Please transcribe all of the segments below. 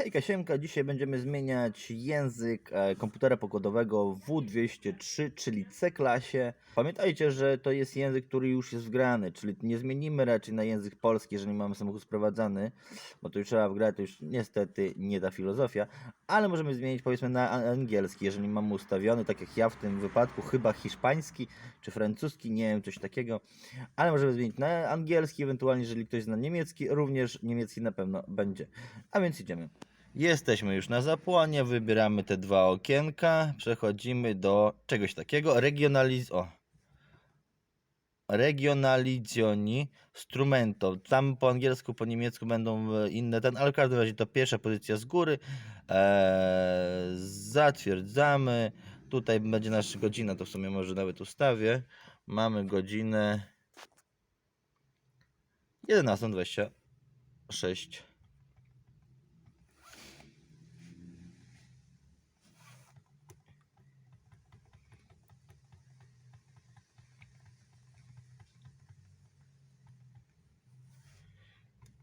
Hejka Siemka, dzisiaj będziemy zmieniać język e, komputera pokładowego W203, czyli C-klasie. Pamiętajcie, że to jest język, który już jest wgrany, czyli nie zmienimy raczej na język polski, jeżeli mamy samochód sprowadzany, bo to już trzeba wgrać, to już niestety nie ta filozofia, ale możemy zmienić powiedzmy na angielski, jeżeli mamy ustawiony, tak jak ja w tym wypadku, chyba hiszpański czy francuski, nie wiem, coś takiego, ale możemy zmienić na angielski, ewentualnie jeżeli ktoś zna niemiecki, również niemiecki na pewno będzie. A więc idziemy. Jesteśmy już na zapłonie, wybieramy te dwa okienka, przechodzimy do czegoś takiego, regionaliz... O. Regionalizioni strumento. Tam po angielsku, po niemiecku będą e, inne ten, ale w każdym razie to pierwsza pozycja z góry. Eee, zatwierdzamy. Tutaj będzie nasza godzina, to w sumie może nawet ustawię. Mamy godzinę 11.26.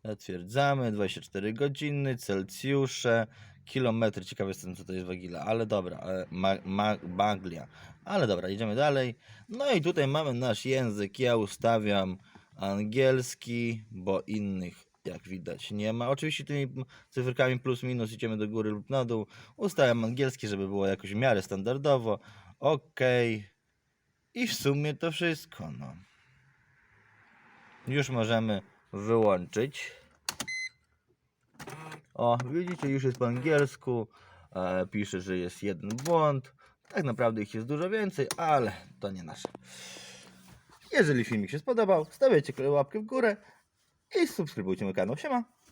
Zatwierdzamy, 24 godziny, Celsjusze, kilometry, ciekawe jestem co to jest wagila, ale dobra, ale ma, ma, maglia, ale dobra, idziemy dalej. No i tutaj mamy nasz język, ja ustawiam angielski, bo innych jak widać nie ma. Oczywiście tymi cyfrkami plus minus idziemy do góry lub na dół. Ustawiam angielski, żeby było jakoś w miarę standardowo. OK. I w sumie to wszystko, no. Już możemy wyłączyć. O, widzicie, już jest po angielsku. E, pisze, że jest jeden błąd. Tak naprawdę ich jest dużo więcej, ale to nie nasze. Jeżeli filmik się spodobał, stawiajcie łapkę w górę i subskrybujcie mój kanał. Siema!